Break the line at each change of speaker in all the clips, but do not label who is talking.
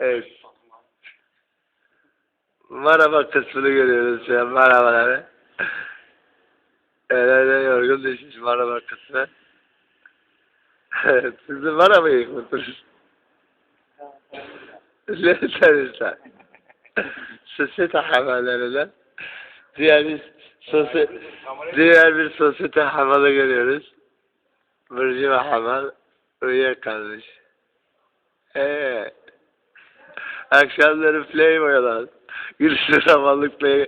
Evet. Merhaba kısmını görüyoruz şu an. Merhabaları. Eğlence yorgun düşmüş merhaba kısmı. Evet. Siz de merhabayı mutlusunuz. Lütfen lütfen. Sosyete haberlerinden diğer bir sosyete diğer bir sosyete havalı görüyoruz. Burcu ve Hamal uyuyakalmış. Eee Akşamları Playboy'dan Gülsün hamallık play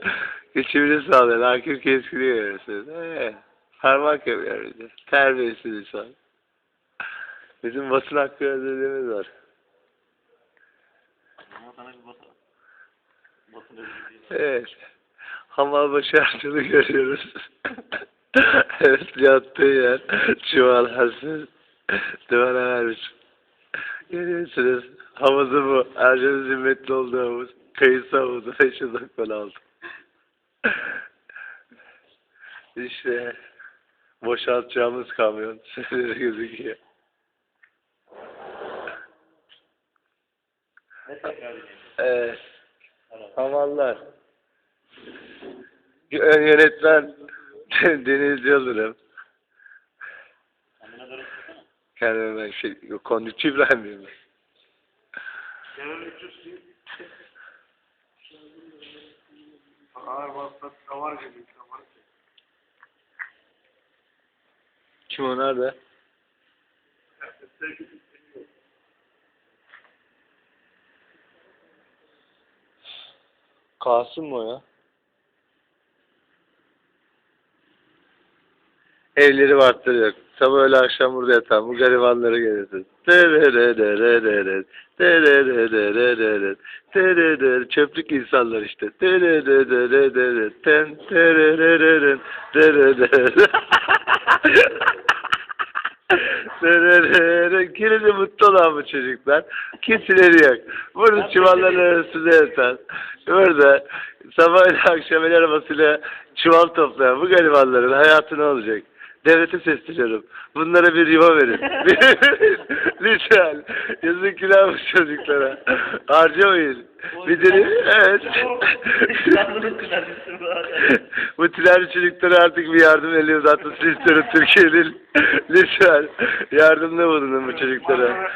geçimini sağlıyor. Hakim keskini görüyorsunuz. Eee parmak yapıyoruz. Terbiyesiz insan. Bizim basın hakkı ödülümüz var. Evet. Hamal başarıcılığı görüyoruz. evet yattığı yer çuval hasır duvara vermiş. Görüyorsunuz havuzu bu. Ercan'ın zimmetli olduğu havuz. Kayısı havuzu. 500 dakika aldım. işte boşaltacağımız kamyon. Sesleri gözüküyor.
Edeyim?
Evet. Hamallar. Ön yönetmen Deniz Yıldırım.
Kendine doğru
ben şey, kondükçü İbrahim
ağır. Davar
Kim o nerede? Kasım mı o ya? Evleri varttırıyor. Sabah öyle akşam burada yatan bu garibanları tererer, Çöplük insanlar işte. Kirli mutlu olan bu çocuklar. Kimseleri yok. Burada çuvalların arasında yatan. Burada sabah ile akşam el arabasıyla çuval toplayan bu garibanların hayatı ne olacak? Devlete sesleniyorum. Bunlara bir yuva verin. Lütfen. Yazık günah bu çocuklara. Harcamayın. Bir de evet.
Bu
tren çocuklara artık bir yardım eli uzatmasını istiyorum Türkiye'nin. Lütfen yardımda bulunun bu çocuklara.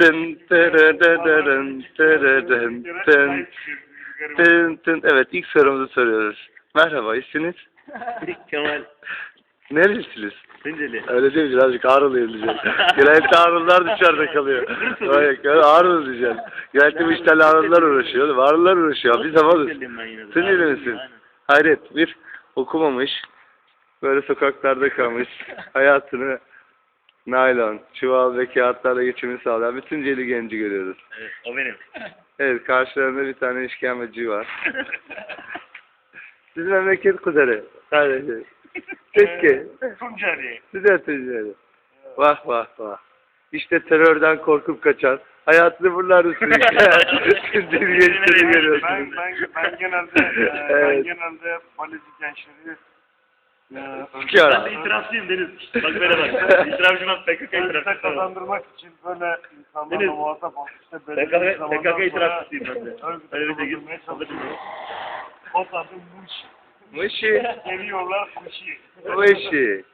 Tın tırıdırın tırıdın tın tın tın. Evet ilk sorumuzu soruyoruz. Merhaba isminiz?
Kemal
Nerelisiniz?
Tunceli.
Öyle değil birazcık Ağrılıyım diyeceğim. Genellikle Ağrılılar dışarıda kalıyor. Hayır, Ağrılı diyeceğim. Genellikle bu işlerle Ağrılılar uğraşıyor. Ağrılılar uğraşıyor. Biz
de.
Tunceli misin? Hayret bir okumamış, böyle sokaklarda kalmış, hayatını naylon, çuval ve kağıtlarla geçimini sağlayan bir Tunceli genci görüyoruz.
Evet o benim.
Evet karşılarında bir tane işkembeci var. Sizin memleket kuzeri. Kardeşim. Keşke.
Tunceli.
Size Tunceli. Vah vah vah. İşte terörden korkup kaçan, hayatını bunlar üstüne Tunceli gençleri
Ben,
görüyorsunuz.
ben, ben genelde e, ben
Evet.
genelde Baleci gençleri e.
Ben de itirafçıyım Deniz. Bak böyle bak. İtirafçı bak PKK
Özde
itirafçısı.
kazandırmak için böyle insanlarla
Deniz.
muhatap olup işte
PKK,
belirli zamandan
PKK
sonra
itirafçısıyım ben de. Öyle bir şey
kazandırmaya
git.
çalışıyor. O tadı muş.
Mışı.
Seviyorlar muşi.
Bu işi.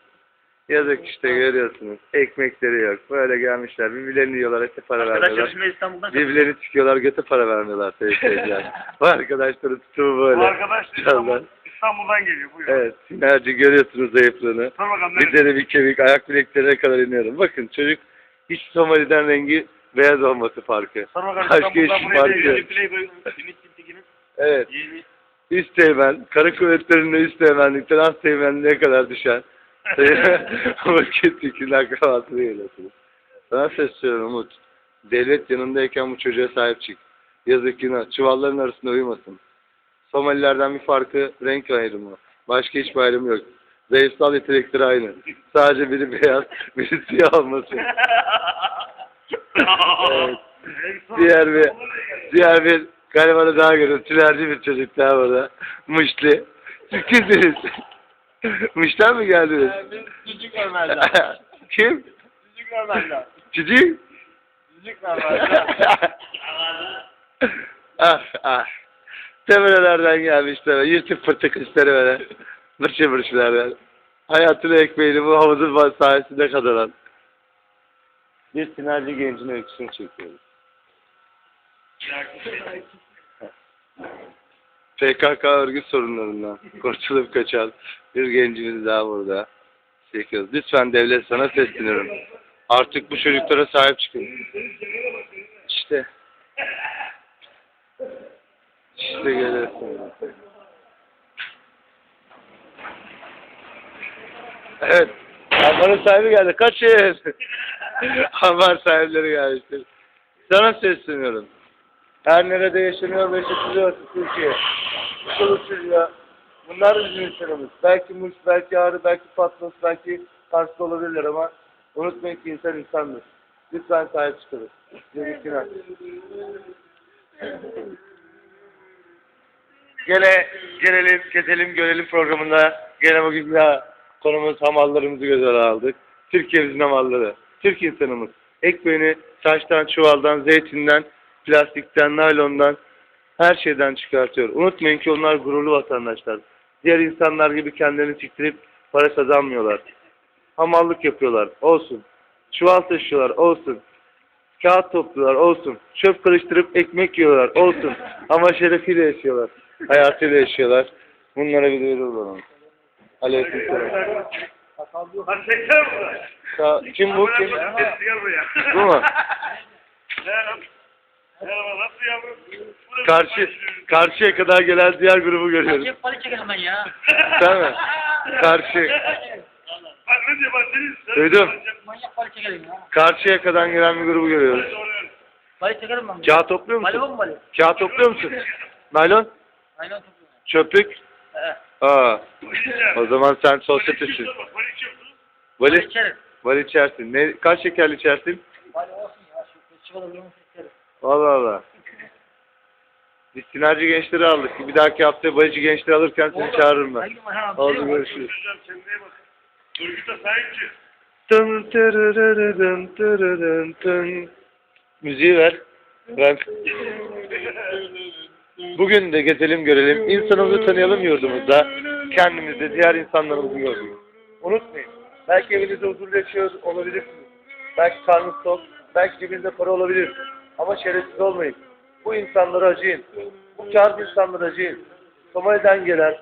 Yazık işte görüyorsunuz. Ekmekleri yok. Böyle gelmişler. Birbirlerini yiyorlar. Ete para vermiyorlar.
yarışmaya İstanbul'dan
Birbirlerini çıkıyorlar. Göte para vermiyorlar. sevgili seyirciler. Bu arkadaşların tutumu böyle.
Bu arkadaş. İstanbul, İstanbul'dan geliyor. Buyurun.
Evet. Sinerci görüyorsunuz zayıflığını.
Sor bakalım
Bir
nerede?
deri bir kemik. Ayak bileklerine kadar iniyorum. Bakın çocuk hiç Somali'den rengi beyaz olması farkı.
Sor bakalım
Başka
İstanbul'dan
iş
buraya
var
geliyor.
ki.
Playboy Ümit
Evet.
yeni
Üst teğmen, kara kuvvetlerinde üst teğmenlikten az teğmenliğe kadar düşen vakit ikinin akrabasını geliyorsunuz. Sana sesleniyorum Umut. Devlet yanındayken bu çocuğa sahip çık. Yazık günah. Çuvalların arasında uyumasın. Somalilerden bir farkı renk ayrımı. Başka hiçbir ayrım yok. Zayıfsal yetenekleri aynı. Sadece biri beyaz, biri siyah olması. Evet. Diğer bir, diğer bir garibanı daha görüyoruz. Tülerci bir çocuk daha burada. Mışlı. Siz kimsiniz? Mış'tan mı geldiniz?
Biz Cücük Ömer'den.
Kim?
Cücük Ömer'den.
Cücük?
Cücük Ömer'den.
ah ah. Temerelerden gelmişler. Yırtık pırtık işleri böyle. Bırşı bırşılardan. Hayatını ekmeğini bu havuzun sayesinde kazanan. Bir sinerji gencin öyküsünü çekiyoruz. PKK örgüt sorunlarından kurtulup kaçan bir gencimiz daha burada. Lütfen devlet sana sesleniyorum. Artık bu çocuklara sahip çıkın. İşte. İşte geliyorsun. Evet. Ambarın sahibi geldi. Kaçın. Ambar sahipleri gelmiştir. Sana sesleniyorum. Her nerede yaşanıyor ve yaşatılıyor Türkiye. Çocuğa bunlar bizim insanımız. Belki Muş, belki Ağrı, belki Patros, belki Kars'ta olabilirler ama unutmayın ki insan insandır. Lütfen sahip çıkalım. Gerektiren. Gene gelelim, gezelim, görelim programında gene bugün daha konumuz hamallarımızı göz alıp aldık. Türkiye'mizin hamalları. Türk insanımız. Ekmeğini taştan, çuvaldan, zeytinden, plastikten, naylondan, her şeyden çıkartıyor. Unutmayın ki onlar gururlu vatandaşlar. Diğer insanlar gibi kendilerini siktirip para kazanmıyorlar. Hamallık yapıyorlar. Olsun. Çuval taşıyorlar. Olsun. Kağıt topluyorlar. Olsun. Çöp karıştırıp ekmek yiyorlar. Olsun. Ama şerefiyle yaşıyorlar. Hayatıyla yaşıyorlar. Bunlara bir duyuru
çeksene bunu.
Sa- Kim bu? Kim? Bu mu?
Merhaba. Nasıl yavrum? Burası
Karşı,
başlıyor.
karşıya kadar gelen diğer grubu görüyoruz.
Çekelim ben ya.
Sen mi? Karşı.
Bak ne diyor bak seni.
Duydum.
Manyak balık çekelim ya.
Karşıya kadar gelen bir grubu görüyoruz.
Balık çekelim ben.
Kağıt topluyor musun?
mı balık?
Kağıt topluyor musun? Naylon?
Aynen topluyorum.
Çöplük?
He.
Aa. O zaman sen sosyetesin.
Balık
Vali,
içerim.
vali içersin. Ne, kaç şekerli içersin?
Balık olsun ya. Şu çikolata bir yumurta içerim.
Allah Allah. Biz sinerji gençleri aldık. Bir dahaki hafta balıcı gençleri alırken seni çağırırım ben. Oldu görüşürüz.
Kendine bak. Durgut'a sahip çık.
Tın tırırırın tırırın tın. Müziği ver. Ben. Bugün de gezelim görelim. İnsanımızı tanıyalım yurdumuzda. Kendimizde diğer insanlarımızı görelim. Unutmayın. Belki evinizde huzurlu yaşıyor olabilirsiniz. Belki karnınız tok. Belki cebinizde para olabilir. Ama şerefsiz olmayın. Bu insanlara acıyın. Bu kâr insanlara acıyın. Somali'den gelen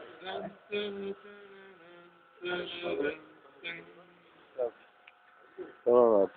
Tamam abi.